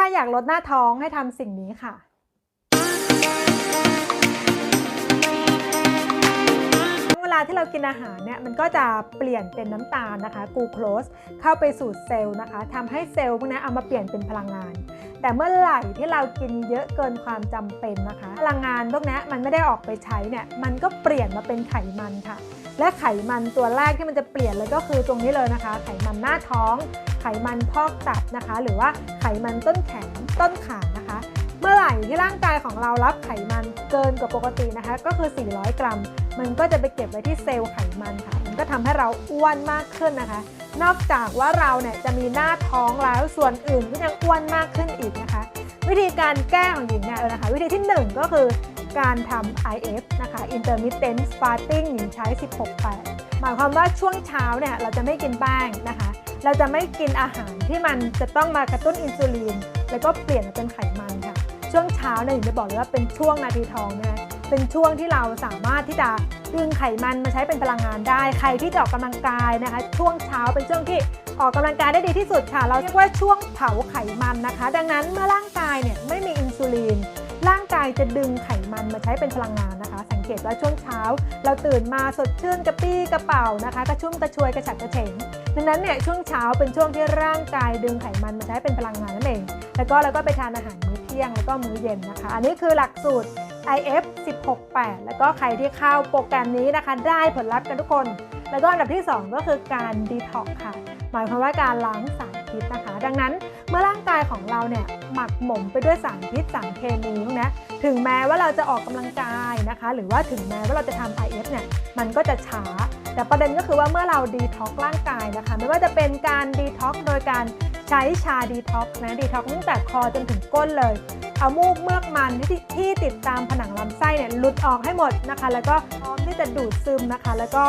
ถ้าอยากลดหน้าท้องให้ทำสิ่งนี้ค่ะ เวลาที่เรากินอาหารเนี่ยมันก็จะเปลี่ยนเป็นน้ำตาลนะคะกูโคสเข้าไปสู่เซลล์นะคะทำให้เซลล์พวกนี้เอามาเปลี่ยนเป็นพลังงาน แต่เมื่อไหร่ที่เรากินเยอะเกินความจำเป็นนะคะ พลังงานพวกนี้มันไม่ได้ออกไปใช้เนี่ยมันก็เปลี่ยนมาเป็นไขมันค่ะ และไขมันตัวแรกที่มันจะเปลี่ยนเลยก็คือตรงนี้เลยนะคะ ไขมันหน้าท้องไขมันพอกตับนะคะ หรือว่าไขมันต้นแขนต้นขานะคะ เมื่อไหร่ที่ร่างกายของเรารับไขมันเกินกว่าปกตินะคะ ก็คือ 400 กรัม มันก็จะไปเก็บไว้ที่เซลล์ไขมันค่ะ มันก็ทำให้เราอ้วนมากขึ้นนะคะ นอกจากว่าเราเนี่ยจะมีหน้าท้องแล้วส่วนอื่นก็ยังอ้วนมากขึ้นอีกนะคะ วิธีการแก้ของหญิงเนี่ยนะคะ วิธีที่ 1 ก็คือการทำ IF นะคะ intermittent fasting หญิงใช้ 16-8หมายความว่าช่วงเช้าเนี่ยเราจะไม่กินแป้งนะคะ เราจะไม่กินอาหารที่มันจะต้องมากระตุ้นอินซูลิน แล้วก็เปลี่ยนเป็นไขมันค่ะ ช่วงเช้าเนี่ยหญิงจะบอกเลยว่าเป็นช่วงนาทีทองนะเป็นช่วงที่เราสามารถที่จะดึงไขมันมาใช้เป็นพลังงานได้ ใครที่จะออกกำลังกายนะคะ ช่วงเช้าเป็นช่วงที่ออกกำลังกายได้ดีที่สุดค่ะ เราเรียกว่าช่วงเผาไขมันนะคะ ดังนั้นเมื่อร่างกายเนี่ยไม่มีอินซูลินางกายจะดึงไขมันมาใช้เป็นพลังงานนะคะ สังเกตว่าช่วงเช้า เราตื่นมาสดชื่นกระปี้กระเป๋านะคะ กระชุ่มกระชวยกระฉับกระเฉงดังนั้นเนี่ยช่วงเช้าเป็นช่วงที่ร่างกายดึงไขมันมาใช้เป็นพลังงานนั่นเอง แล้วก็เราก็ไปทานอาหารมื้อเที่ยงแล้วก็มื้อเย็นนะคะ อันนี้คือหลักสูตร IF 16-8 แล้วก็ใครที่เข้าโปรแกรมนี้นะคะ ได้ผลลัพธ์กันทุกคน แล้วก็อันดับที่ 2 ก็คือการดีท็อกค่ะ หมายความว่าการล้างสารพิษนะคะ ดังนั้นเมื่อร่างกายของเราเนี่ยหมักหมมไปด้วยสารพิษสารเคมีพวกนี้ถึงแม้ว่าเราจะออกกำลังกายนะคะ หรือว่าถึงแม้ว่าเราจะทำ IF เนี่ยมันก็จะช้า แต่ประเด็นก็คือว่าเมื่อเราดีท็อกร่างกายนะคะ ไม่ว่าจะเป็นการดีท็อกโดยการใช้ชาดีท็อกนะดีท็อกตั้งแต่คอจนถึงก้นเลย เอามูกเมือกมันที่ที่ติดตามผนังลำไส้เนี่ยหลุดออกให้หมดนะคะ แล้วก็พร้อมที่จะดูดซึมนะคะ แล้วก็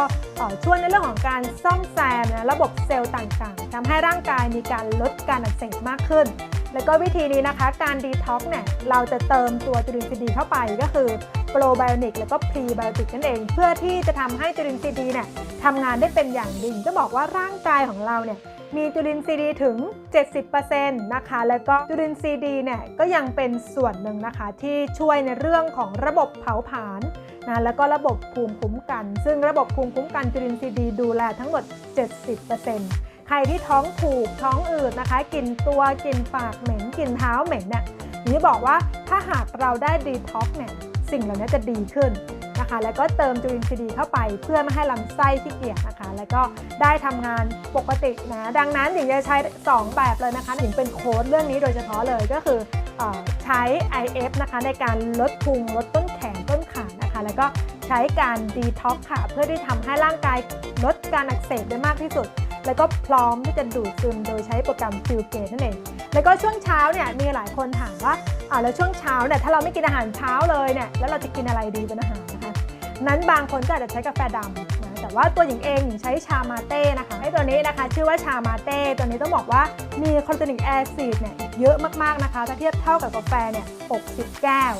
ช่วยในเรื่องของการซ่อมแซมนะระบบเซลล์ต่างๆทำให้ร่างกายมีการลดการอักเสบมากขึ้น แล้วก็วิธีนี้นะคะ การดีท็อกเนี่ยเราจะเติมตัวจุลินทรีย์ดีเข้าไปก็คือโปรไบโอนิกแล้วก็พรีไบโอติกนั่นเอง เพื่อที่จะทำให้จุลินทรีย์ดีเนี่ยทำงานได้เป็นอย่างดีจะบอกว่าร่างกายของเราเนี่ย มีจุลินทรีย์ดีถึง 70%นะคะ แล้วก็จุลินทรีย์ดีเนี่ยก็ยังเป็นส่วนหนึ่งนะคะ ที่ช่วยในเรื่องของระบบเผาผลาญนะแล้วก็ระบบภูมิคุ้มกัน ซึ่งระบบภูมิคุ้มกันจุลินทรีย์ดีดูแลทั้งหมด 70%ใครที่ท้องผูกท้องอืดนะคะกลิ่นตัวกลิ่นปากเหม็นกลิ่นเท้าเหม็นเนี่ยอยางนี้บอกว่าถ้าหากเราได้ดีท็อกเนี่ยสิ่งเหล่านี้จะดีขึ้น นะคะ แล้วก็เติมจุลินทรีย์เข้าไปเพื่อไม่ให้ลำไส้ขี้เกียจนะคะ แล้วก็ได้ทำงานปกตินะ ดังนั้นหญิงจะใช้ 2 แบบเลยนะคะหญิงเป็นโค้ดเรื่องนี้โดยเฉพาะเลยก็คือใช้ IF นะคะในการลดพุงลดต้นแขนต้นขานะคะ แล้วก็ใช้การดีท็อกค่ะ เพื่อที่ทำให้ร่างกายลดการอักเสบได้มากที่สุด แล้วก็พร้อมที่จะดูดซึมโดยใช้โปรแกรมฟิลเกตนั่นเอง แล้วก็ช่วงเช้าเนี่ยมีหลายคนถามว่าอ่าแล้วช่วงเช้าเนี่ยถ้าเราไม่กินอาหารเช้าเลยเนี่ยแล้วเราจะกินอะไรดีเป็นอาหาร นั้นบางคนก็อาจจะใช้กาแฟดำนะแต่ว่าตัวหญิงเองหญิงใช้ชามาเต้นะคะไอ้ตัวนี้นะคะ ชื่อว่าชามาเต้ตัวนี้ต้องบอกว่ามีคอร์ตินิกแอซิดเนี่ยเยอะมากๆนะคะ ถ้าเทียบเท่ากับกาแฟเนี่ย 60 แก้ว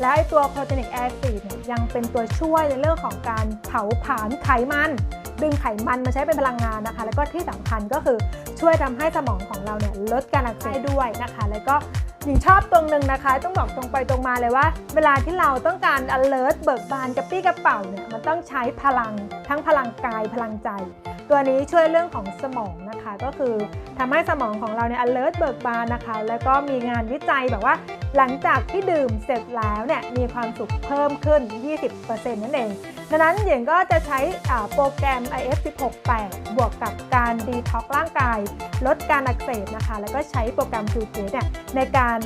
แล้วไอ้ตัวคอร์ตินิกแอซิดเนี่ยยังเป็นตัวช่วยในเรื่องของการเผาผลาญไขมันดึงไขมันมาใช้เป็นพลังงานนะคะ แล้วก็ที่สำคัญก็คือช่วยทำให้สมองของเราเนี่ยลดการอักเสบด้วยนะคะ แล้วก็ หญิงชอบตรงหนึ่งนะคะ ต้องบอกตรงไปตรงมาเลยว่า เวลาที่เราต้องการ alert เบิกบานกระปี้กระเป๋าเนี่ยมันต้องใช้พลังทั้งพลังกายพลังใจ ตัวนี้ช่วยเรื่องของสมองนะคะ ก็คือทำให้สมองของเราเนี่ย alert เบิกบานนะคะ แล้วก็มีงานวิจัยแบบว่า หลังจากที่ดื่มเสร็จแล้วเนี่ยมีความสุขเพิ่มขึ้น 20%นั่นเองดังนั้นหญิงก็จะใช้โปรแกรม IF 168 บวกกับการดีท็อกร่างกาย ลดการอักเสบนะคะ แล้วก็ใช้โปรแกรมฟิวเกตเนี่ยในการ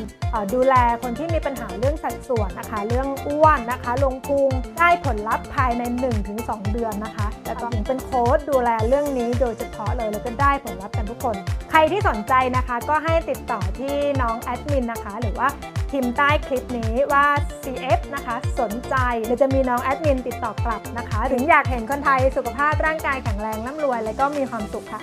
ดูแลคนที่มีปัญหาเรื่องสัดส่วนนะคะ เรื่องอ้วนนะคะ ลงพุงได้ผลลัพธ์ภายใน 1-2 เดือนนะคะ แล้วก็หญิงเป็นโค้ดดูแลเรื่องนี้โดยเฉพาะเลยแล้วก็ได้ผลลัพธ์กันทุกคน ใครที่สนใจนะคะก็ให้ติดต่อที่น้องแอดมินนะคะ หรือว่าพิมพ์ใต้คลิปนี้ว่า CF นะคะ สนใจหรือจะมีน้องแอดมินติดต่อกลับนะคะ ถึงอยากเห็นคนไทยสุขภาพร่างกายแข็งแรงร่ำรวย และก็มีความสุขค่ะ